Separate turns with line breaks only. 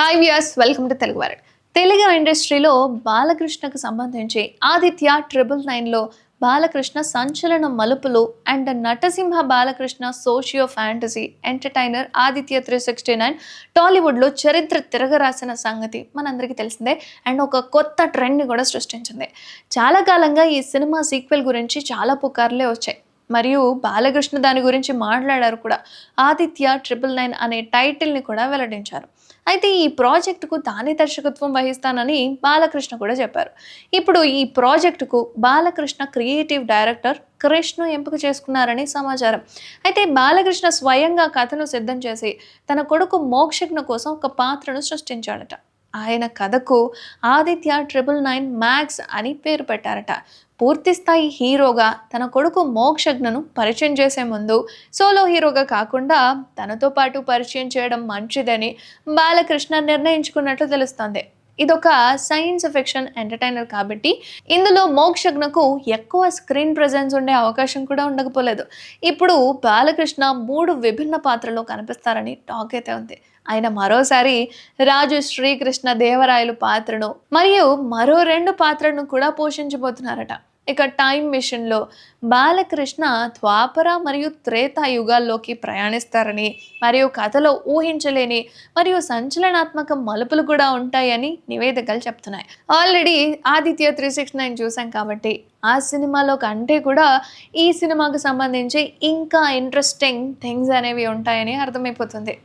Hi viewers welcome to Telugu world Telugu ఇండస్ట్రీలో బాలకృష్ణకు సంబంధించి ఆదిత్య ట్రిపుల్ నైన్లో బాలకృష్ణ సంచలన మలుపులు and Natasimha Balakrishna socio fantasy entertainer Aditya three sixty nine టాలీవుడ్లో చరిత్ర తిరగరాసిన సంగతి మనందరికీ తెలిసిందే అండ్ ఒక కొత్త ట్రెండ్ని కూడా సృష్టించింది. చాలా కాలంగా ఈ సినిమా సీక్వెల్ గురించి చాలా పుకార్లే వచ్చాయి. మరియు బాలకృష్ణ దాని గురించి మాట్లాడారు కూడా. ఆదిత్య ట్రిపుల్ నైన్ అనే టైటిల్ని కూడా వెల్లడించారు. అయితే ఈ ప్రాజెక్టుకు తానే దర్శకత్వం వహిస్తానని బాలకృష్ణ కూడా చెప్పారు. ఇప్పుడు ఈ ప్రాజెక్టుకు బాలకృష్ణ క్రియేటివ్ డైరెక్టర్ క్రిష్ను ఎంపిక చేసుకున్నారని సమాచారం. అయితే బాలకృష్ణ స్వయంగా కథను సిద్ధం చేసి తన కొడుకు మోక్షజ్ఞ కోసం ఒక పాత్రను సృష్టించాడట. ఆయన కథకు ఆదిత్య ట్రిపుల్ నైన్ మ్యాక్స్ అని పేరు పెట్టారట. పూర్తి స్థాయి హీరోగా తన కొడుకు మోక్షజ్ఞను పరిచయం చేసే ముందు సోలో హీరోగా కాకుండా తనతో పాటు పరిచయం చేయడం మంచిదని బాలకృష్ణ నిర్ణయించుకున్నట్లు తెలుస్తోంది. ఇదొక సైన్స్ ఫిక్షన్ ఎంటర్టైనర్ కాబట్టి ఇందులో మోక్షజ్ఞకు ఎక్కువ స్క్రీన్ ప్రజెన్స్ ఉండే అవకాశం కూడా ఉండకపోలేదు. ఇప్పుడు బాలకృష్ణ మూడు విభిన్న పాత్రలో కనిపిస్తారని టాక్ అయితే ఉంది. ఆయన మరోసారి రాజు శ్రీకృష్ణ దేవరాయలు పాత్రను మరియు మరో రెండు పాత్రను కూడా పోషించబోతున్నారట. ఇక టైం మిషన్లో బాలకృష్ణ ద్వాపర మరియు త్రేతా యుగాల్లోకి ప్రయాణిస్తారని మరియు కథలో ఊహించలేని మరియు సంచలనాత్మక మలుపులు కూడా ఉంటాయని నివేదికలు చెప్తున్నాయి. Already Aditya three six nine చూసాం కాబట్టి ఆ సినిమాలో కంటే కూడా ఈ సినిమాకు సంబంధించి ఇంకా ఇంట్రెస్టింగ్ థింగ్స్ అనేవి ఉంటాయని అర్థమైపోతుంది.